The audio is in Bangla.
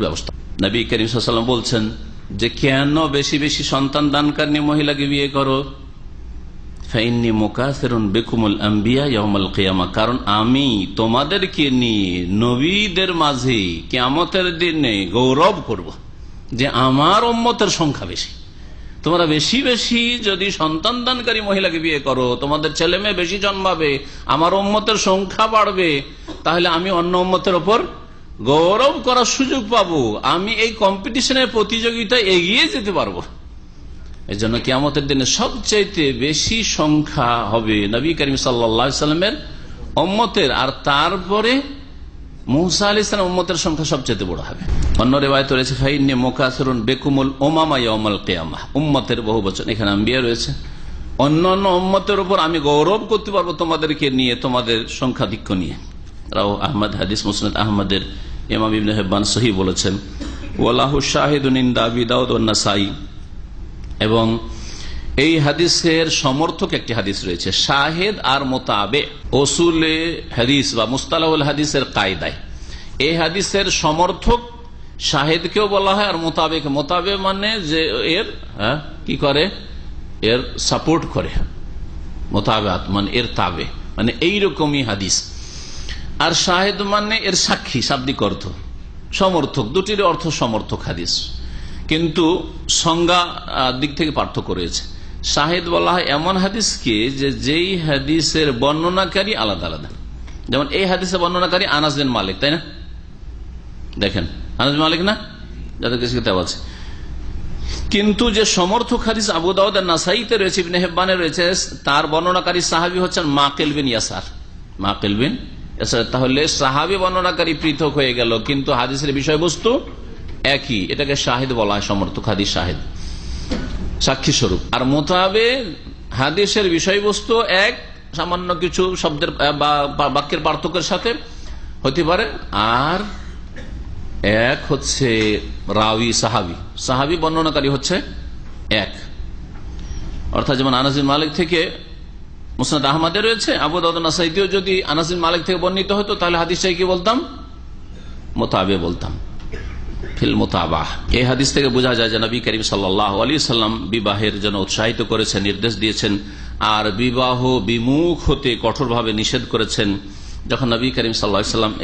ব্যবস্থা। নবী করিম সাল্লাম বলছেন যে, কেন বেশি বেশি সন্তান দানকারী মহিলাকে বিয়ে করো? ফাইন্নি মোকাসেরুন বেকুমুল আম্বিয়া কারণ আমি তোমাদেরকে নিয়ে নবীদের মাঝে কেয়ামতের দিনে গৌরব করব যে, আমার উম্মতের সংখ্যা বেশি। তোমরা বেশি বেশি যদি সন্তান দানকারী মহিলাকে বিয়ে করো, তোমাদের ছেলে বেশি জন্মাবে, আমার উম্মতের সংখ্যা বাড়বে, তাহলে আমি অন্য উম্মতের ওপর গৌরব করার সুযোগ পাবো, আমি এই কম্পিটিশনের প্রতিযোগিতায় এগিয়ে যেতে পারব। এই জন্য কিয়ামতের দিনে সবচাইতে বেশি সংখ্যা হবে নবী করিম সাল্লামের অম্মতের আর তারপরে মুসা আলি ইসলাম উম্মতের সংখ্যা সবচেয়ে বড় হবে। অন্য রেবায়ত রয়েছে, ফাইন্নে মোকাসরুন বেকুমুল ওমামা ইয়ামাল কেয়ামা। উম্মতের বহু বচন, এখানে আম্বিয়া রয়েছে। অন্য অন্য উম্মতের উপর আমি গৌরব করতে পারব তোমাদেরকে নিয়ে, তোমাদের সংখ্যাধিক্য নিয়ে। রাও আহমদ হাদিস মুসনাদ আহমদের ইমাম ইবনে হেব্বান সহি বলেছেন ওয়ালাহু শাহিদুন ইনদা আবি দাউদ নাসাই। এবং এই হাদিসের সমর্থক একটি হাদিস রয়েছে শাহেদ আর মোতাবে ওসুলে হাদিস বা মুস্তালাহুল হাদিসের কায়দায়। এই হাদিসের সমর্থক শাহেদকেও বলা হয় আর মোতাবেক। মোতাবে মানে যে এর হ্যাঁ, কি করে? এর সাপোর্ট করে। মোতাবেত মানে এর তাবে। মানে এইরকমই হাদিস। আর শাহেদ মানে এর সাক্ষী, শাব্দিক অর্থ। সমর্থক দুটির অর্থ সমর্থক হাদিস। কিন্তু সংজ্ঞা দিক থেকে পার্থক্য রয়েছে। শাহেদ বলা হয় এমন হাদিসকে যে যেই হাদিসের বর্ণনাকারী আলাদা আলাদা। যেমন এই হাদিসের বর্ণনাকারী বিন মালিক, তাই না? দেখেন, আনাস মালিক না? যাদের কিছু কিতাব আছে। কিন্তু যে সমর্থক হাদিস আবু দাউদ নাসাইতে রয়েছে রয়েছে, তার বর্ণনাকারী সাহাবি হচ্ছেন মাকেল বিন ইয়াসার। মাকেল বিন তাহলে সাহাবি বর্ণনাকারী পৃথক হয়ে গেল, কিন্তু হাদিসের বিষয়বস্তু একই। এটাকে শাহিদ বলা হয়, সমর্থক হাদিস শাহিদ। সাক্ষী স্বরূপ। আর মোতাবে হাদিসের বিষয়বস্তু এক, সামান্য কিছু শব্দের বা বা, বাক্যের পার্থক্যের সাথে হতে পারে। আর এক হচ্ছে রাউি সাহাবি। সাহাবি বর্ণনাকারী হচ্ছে এক। অর্থাৎ যেমন আনাজিন মালিক থেকে মুসনাদ আহমদে রয়েছে, আবু দাউদ্দিও যদি আনাসিন মালিক থেকে বর্ণিত হতো, তাহলে হাদিসটাই কি বলতাম? মোতাবে বলতাম। এই হাদিস থেকে বোঝা যায় যে নবী করিম সাল্লাম বিবাহের জন্য উৎসাহিত করেছেন, নির্দেশ দিয়েছেন, আর বিবাহ বিমুখ হতে কঠোরভাবে নিষেধ করেছেন, যখন নবী করিম সাল্লাহ সাল্লাম